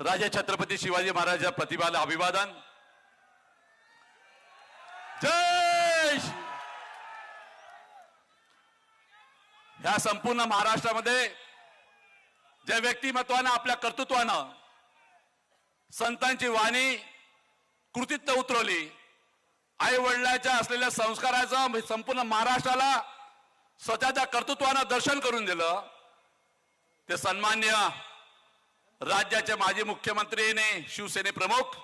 राजा छत्रपती शिवाजी महाराजांच्या प्रतिभाला अभिवादन. जय ह्या संपूर्ण महाराष्ट्रामध्ये ज्या व्यक्तिमत्वानं आपल्या कर्तृत्वानं संतांची वाणी कृतित्व उतरवली आई वडिलांच्या असलेल्या संस्काराचं संपूर्ण महाराष्ट्राला स्वतःच्या कर्तृत्वानं दर्शन करून दिलं ते सन्मान्य राज्याचे माजी मुख्यमंत्रीने शिवसेने प्रमुख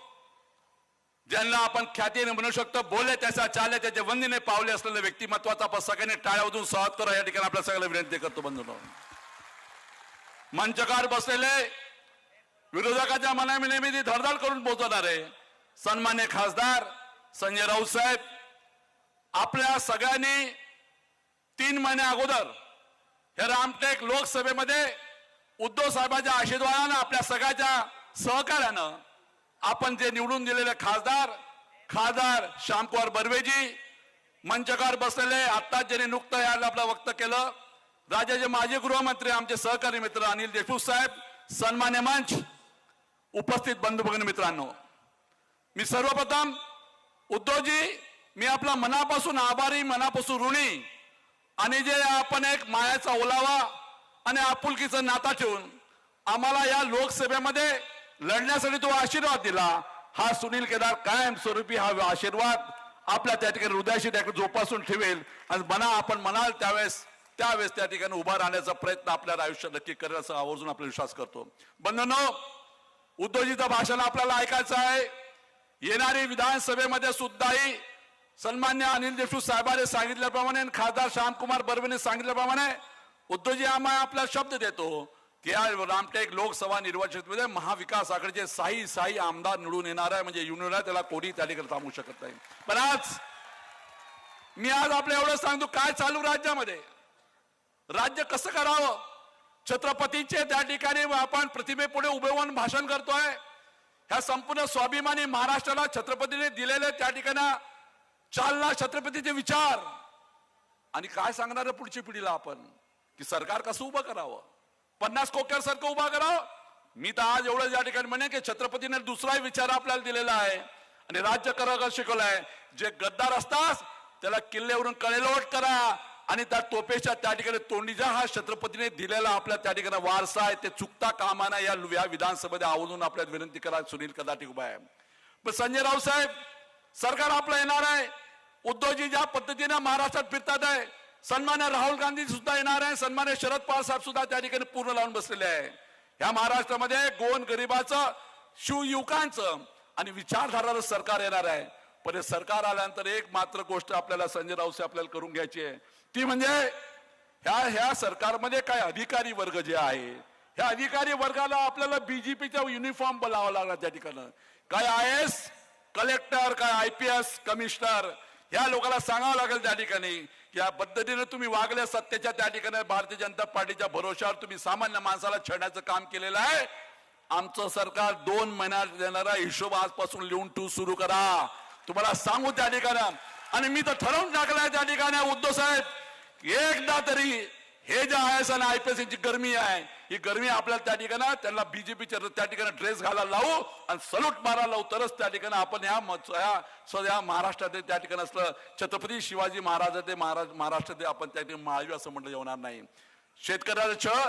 ज्यांना आपण ख्यातीने म्हणू शकतो बोले त्याचा चाले त्याचे वंदीने पावले असलेले व्यक्तिमत्वाचा आपण सगळ्यांनी टाळ्यावरून स्वागत करा. या ठिकाणी आपल्या सगळ्याला विनंती करतो बंधू मंचकार बसलेले विरोधकाच्या मनामी नेहमी धडधड करून पोहोचवणारे सन्मान्य खासदार संजय राऊत साहेब आपल्या सगळ्यांनी तीन महिने अगोदर हे रामटेक लोकसभेमध्ये उद्धव साहेबांच्या आशीर्वादानं आपल्या सगळ्याच्या सहकार्यानं आपण जे निवडून दिलेले खासदार खासदार श्यामकुमार बर्वेजी मंचकार बसलेले आत्ताच ज्यांनी नुकतं याला आपलं वक्त केलं राज्याचे माजी गृहमंत्री आमचे सहकारी मित्र अनिल देशमुख साहेब सन्मान्य मंच उपस्थित बंधू भगिनी मित्रांनो. मी सर्वप्रथम उद्धवजी मी आपला मनापासून आभारी मनापासून ऋणी आणि जे आपण एक मायाचा ओलावा आणि आपुलकीचा नाता ठेवून आम्हाला या लोकसभेमध्ये लढण्यासाठी तो आशीर्वाद दिला. हा सुनील केदार कायम स्वरूपी हा आशीर्वाद आपल्या त्या ठिकाणी हृदयाशी त्या जोपासून ठेवेल. आणि मना आपण म्हणाल त्यावेळेस त्यावेळेस त्या ठिकाणी उभा राहण्याचा प्रयत्न आपल्याला आयुष्यात नक्की करेल असं आवर्जून आपला विश्वास करतो. बंधनो उद्धवजीचं भाषण आपल्याला ऐकायचं आहे. येणारी विधानसभेमध्ये सुद्धाही सन्मान्य अनिल देशमुख साहेबांनी सांगितल्याप्रमाणे आणि खासदार श्यामकुमार बर्वेने सांगितल्याप्रमाणे उद्धवजी आम्हाला आपला शब्द देतो की रामटेक लोकसभा निवडणुकीमध्ये महाविकास आघाडीचे साई साई आमदार निवडून येणार आहे. म्हणजे युनियन त्याला कोणी त्या ठिकाणी थांबू शकत नाही. पण आज मी आज आपल्या एवढं सांगतो काय चालू राज्यामध्ये? राज्य कसं करावं? छत्रपतीचे त्या ठिकाणी आपण प्रतिमेपुढे उभे होऊन भाषण करतोय. ह्या संपूर्ण स्वाभिमानी महाराष्ट्राला छत्रपतीने दिलेले त्या ठिकाणी चालना छत्रपतीचे विचार. आणि काय सांगणार पुढच्या पिढीला आपण? की सरकार कसं उभं करावं? पन्नास कोक्यार सारखं उभा करावं? मी तर आज एवढं या ठिकाणी म्हणे की छत्रपतीने दुसराही विचार आपल्याला दिलेला आहे. आणि राज्य करायला शिकवलंय. जे गद्दार असतात त्याला किल्ल्यावरून कळेलोट करा. आणि त्या तोपेच्या त्या ठिकाणी तोंडीचा हा छत्रपतीने दिलेला आपल्या त्या ठिकाणी वारसा आहे. ते चुकता कामाना या या विधानसभेमध्ये आवडून आपल्याला विनंती करा. सुनील कदाटी उभा आहे. पण संजय राव साहेब सरकार आपलं येणार आहे. उद्धवजी ज्या पद्धतीने महाराष्ट्रात फिरतात आहे सन्मान्य राहुल गांधी सुद्धा येणार आहे. सन्मान्य शरद पवार साहेब सुद्धा त्या ठिकाणी पूर्ण लावून बसलेले आहे. या महाराष्ट्रामध्ये गोन गरिबाचं शिवयुवकांचं आणि विचारधाराचं सरकार येणार आहे. पण हे सरकार आल्यानंतर एक मात्र गोष्ट आपल्याला संजय राऊत आपल्याला करून घ्यायची आहे. ती म्हणजे ह्या ह्या सरकारमध्ये काय अधिकारी वर्ग जे आहे ह्या अधिकारी वर्गाला आपल्याला बीजेपीचा युनिफॉर्म बोलावा लागला त्या ठिकाणी. काय आय एस कलेक्टर काय आय पी एस कमिशनर ह्या लोकांना सांगावं लागेल त्या ठिकाणी. या पद्धतीने तुम्ही वागल्या सत्तेच्या त्या ठिकाणी भारतीय जनता पार्टीच्या भरोशावर तुम्ही सामान्य माणसाला छेडण्याचं काम केलेलं आहे. आमचं सरकार दोन महिन्यात देणारा हिशोब आजपासून लिहून टू सुरू करा. तुम्हाला सांगू त्या ठिकाणी आणि मी तर ठरवून टाकलाय त्या ठिकाणी उद्धव साहेब एकदा तरी हे जे आय एस आणि आय पी एस यांची गरमी आहे ही गर्मी आपल्याला त्या ठिकाणी त्यांना बीजेपीचे त्या ठिकाणी ड्रेस घालायला लावू आणि सलूट मारायला लावू. तरच त्या ठिकाणी आपण ह्या या महाराष्ट्रात त्या ठिकाणी असलं छत्रपती शिवाजी महाराज ते महाराज महाराष्ट्रात आपण त्या ठिकाणी माळवी असं म्हटलं जेवणार नाही. शेतकऱ्याचा छळ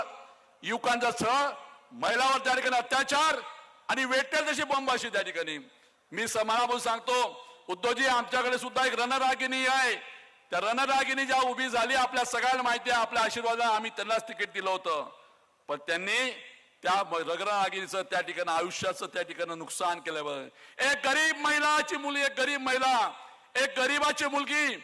युवकांचा छळ महिलावर त्या ठिकाणी अत्याचार आणि वेटेल तशी बंबाशी त्या ठिकाणी. मी समाजापासून सांगतो उद्धवजी आमच्याकडे सुद्धा एक रणरागिणी आहे. त्या रणरागिणी ज्या उभी झाली आपल्या सगळ्यांना माहिती आहे आपल्या आशीर्वादाला आम्ही त्यांनाच तिकीट दिलं होतं. पण त्यांनी त्या रगरागिरीचं त्या ठिकाणी आयुष्याचं त्या ठिकाणी नुकसान केलं एक गरीब महिलाची मुली एक गरीब महिला एक गरीबाची मुलगी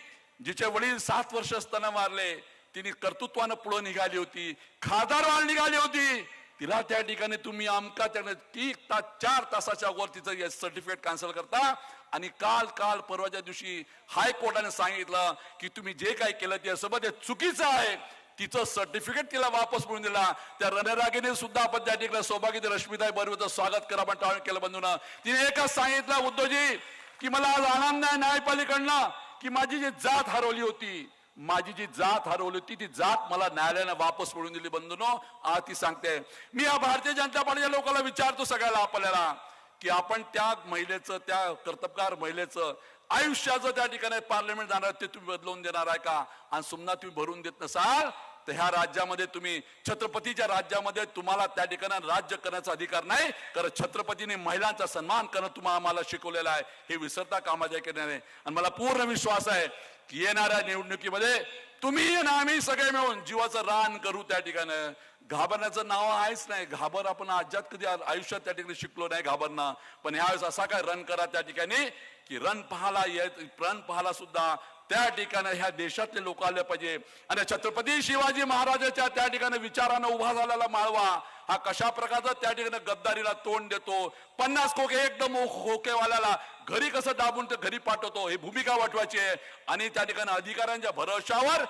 जिचे वडील सात वर्ष असताना मारले तिने कर्तृत्वानं पुढे निघाली होती खासदार निघाली होती. तिला त्या ठिकाणी तुम्ही आमका त्या ती तास चार तासाच्या वर तिचं सर्टिफिकेट कॅन्सल करता. आणि काल काल परवाच्या दिवशी हायकोर्टाने सांगितलं की तुम्ही जे काही केलं ते सोबत चुकीचं आहे. तिचं सर्टिफिकेट तिला वापस मिळून दिला. त्या रणरागिने सुद्धा आपण त्या ठिकाणी सौभाग्य रश्मीताई बरोबर स्वागत करा पण टाळून केलं बंधून. तिने एकच सांगितलं उद्धवजी की मला आज आनंद आहे न्यायपालिकडनं की माझी जी जात हरवली होती माझी जी जात हरवली होती ती जात मला न्यायालयानं वापस मिळून दिली बंधूनो. आज ती सांगते. मी या भारतीय जनता पार्टीच्या लोकांना विचारतो सगळ्याला आपल्याला की आपण त्या महिलेचं त्या कर्तबगार महिलेचं आयुष्याचं त्या ठिकाणी पार्लमेंट जाणार ते तुम्ही बदलवून देणार आहे का? आणि सुमना तुम्ही भरून देत नसाल तर ह्या राज्यामध्ये तुम्ही छत्रपतीच्या राज्यामध्ये तुम्हाला त्या ठिकाणी राज्य करण्याचा अधिकार नाही. कारण छत्रपतीने महिलांचा सन्मान करणं तुम्हाला आम्हाला शिकवलेलं आहे. हे विसरता कामाच्या केल्याने आणि मला पूर्ण विश्वास आहे की येणाऱ्या निवडणुकीमध्ये तुम्ही आणि आम्ही सगळे मिळून जीवाचं रान करू त्या ठिकाणी. घाबरण्याचं नाव आहेच नाही. घाबर आपण आज्यात कधी आयुष्यात त्या ठिकाणी शिकलो नाही घाबरणं. पण यावेळेस असा काय रन करा त्या ठिकाणी. की रन पाहाला येत रन पाहाला सुद्धा त्या ठिकाणी ह्या देशातले लोक आले पाहिजे. आणि छत्रपती शिवाजी महाराजाच्या त्या ठिकाणी विचारानं उभा झालेला माळवा हा कशा प्रकारचा त्या ठिकाणी गद्दारीला तोंड देतो? पन्नास खोके एकदम हो-, खोकेवाल्याला घरी कसं दाबून ते घरी पाठवतो? ही भूमिका वाटवायची आहे. आणि त्या ठिकाणी अधिकाऱ्यांच्या भरोशावर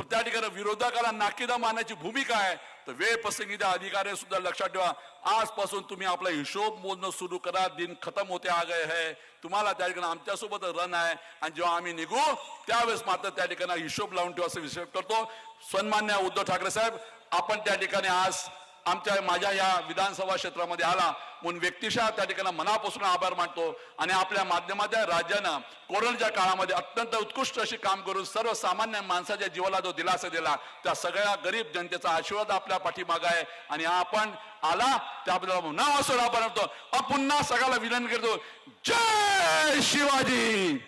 त्या ठिकाणी विरोधकाला नाकीदा मारण्याची भूमिका आहे. तर वेळ प्रसंगी त्या अधिकारी सुद्धा लक्षात ठेवा. आजपासून तुम्ही आपला हिशोब मोजणं सुरू करा. दिन खतम होते आ गए है तुम्हाला त्या ठिकाणी आमच्यासोबत रन आहे. आणि जेव्हा आम्ही निघू त्यावेळेस मात्र त्या ठिकाणी हिशोब लावून ठेवा असं विषय करतो. सन्मान्य उद्धव ठाकरे साहेब आपण त्या ठिकाणी आज आमच्या माझ्या या विधानसभा क्षेत्रामध्ये आला म्हणून व्यक्तिशः त्या ठिकाणी मनापासून आभार मानतो आणि आपल्या माध्यमाच्या राज्यानं कोरोनाच्या काळामध्ये अत्यंत उत्कृष्ट अशी काम करून सर्वसामान्य माणसाच्या जीवाला जो दिलासा दिला त्या सगळ्या गरीब जनतेचा आशीर्वाद आपल्या पाठीमाग आहे. आणि आपण आला त्याबद्दल ना असं आभार मानतो. पुन्हा सगळ्याला विनंती करतो. जय शिवाजी!